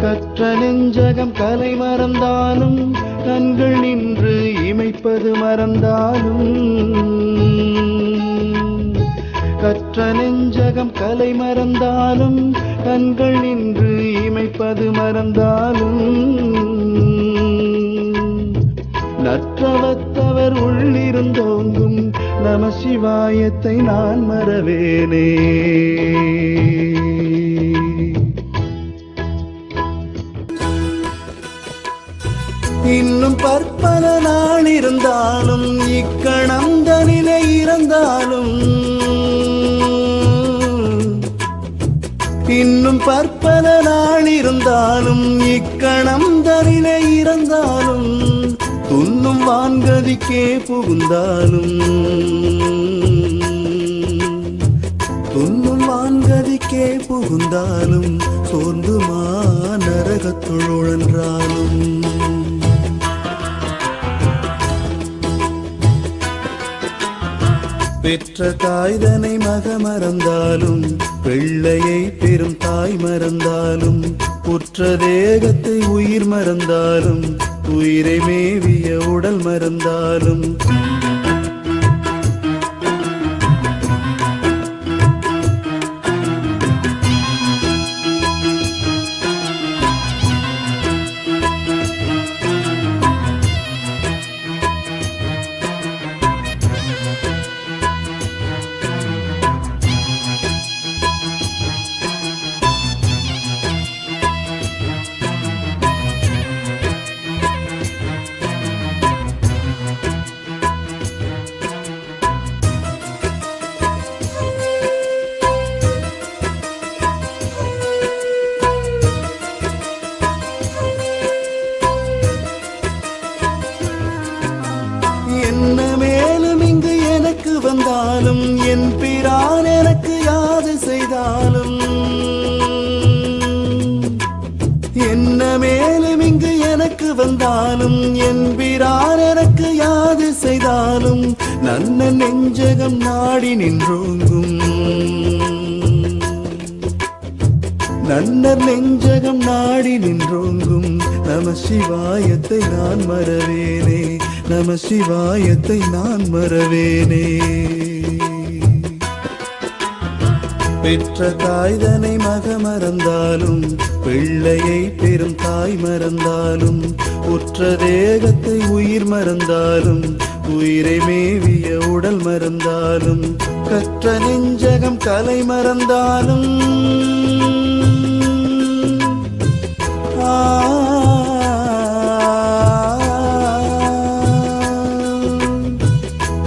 கற்ற நெஞ்சகம் கலை மறந்தாலும் கண்கள் நின்று இமைப்பது மறந்தாலும். கற்ற நெஞ்சகம் கலை மறந்தாலும் கண்கள் நின்று இமைப்பது மறந்தாலும். நற்றவத்தவர் உள்ளிருந்தோங்கும் நம சிவாயத்தை நான் மறவேனே. இன்னும் பற்பல நாள் இருந்தாலும் இக்கணம் தனிலே இறந்தாலும் இன்னும் பற்பல நாள் இருந்தாலும் இக்கணம் தனிலே வான்கதிக்கே புகுந்தாலும் துண்ணும் வான்கதிக்கே புகுந்தாலும் சோர்ந்துமா நரகத்துழன்றாலும் பெற்ற தாய்தனை மக மறந்தாலும் பிள்ளையை பெரும் தாய் மறந்தாலும் புற்ற தேகத்தை உயிர் மறந்தாலும் உயிரை மேவிய உடல் மறந்தாலும் வந்தாலும் என் பிரான் எனக்கு யாது செய்தாலும் என்ன மேலும் இங்கு எனக்கு வந்தாலும் என் பிரான் எனக்கு யாது செய்தாலும் நன்ன நெஞ்சகம் நாடி நின்றோங்கும். நன்னர் நெஞ்சகம் நாடி நின்றோங்கும் நம சிவாயத்தை நான் மறவேனே. நம சிவாயத்தை நான் மறவேனே. பெற்ற தாய்தனை மக மறந்தாலும் பிள்ளையை பெரும் தாய் மறந்தாலும் உற்ற தேகத்தை உயிர் மறந்தாலும் உயிரை மேவிய உடல் மறந்தாலும் கற்ற நெஞ்சகம் கலை மறந்தாலும்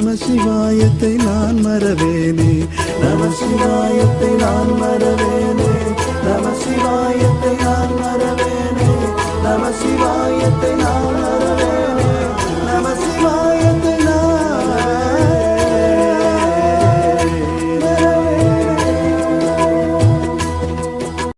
நம சிவாயத்தை நான் மறவேனே. நம சிவாயத்தை நான் மறவேனே.